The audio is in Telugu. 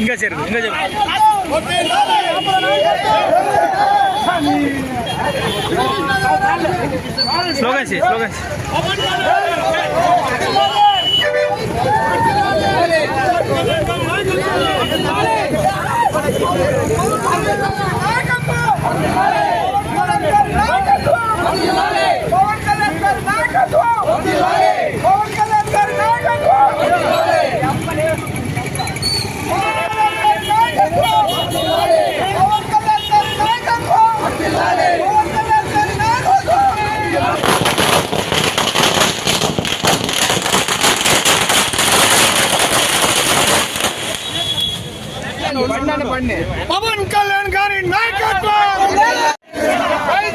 ఇంకా చేరు ఇంకా చేరు. స్లోగన్స్ ఇయ్యి, స్లోగన్స్ పవన్ కళ్యాణ్ గారి నాయకత్వం జై పవన్ కళ్యాణ్ గారి నాయకత్వం. Pawan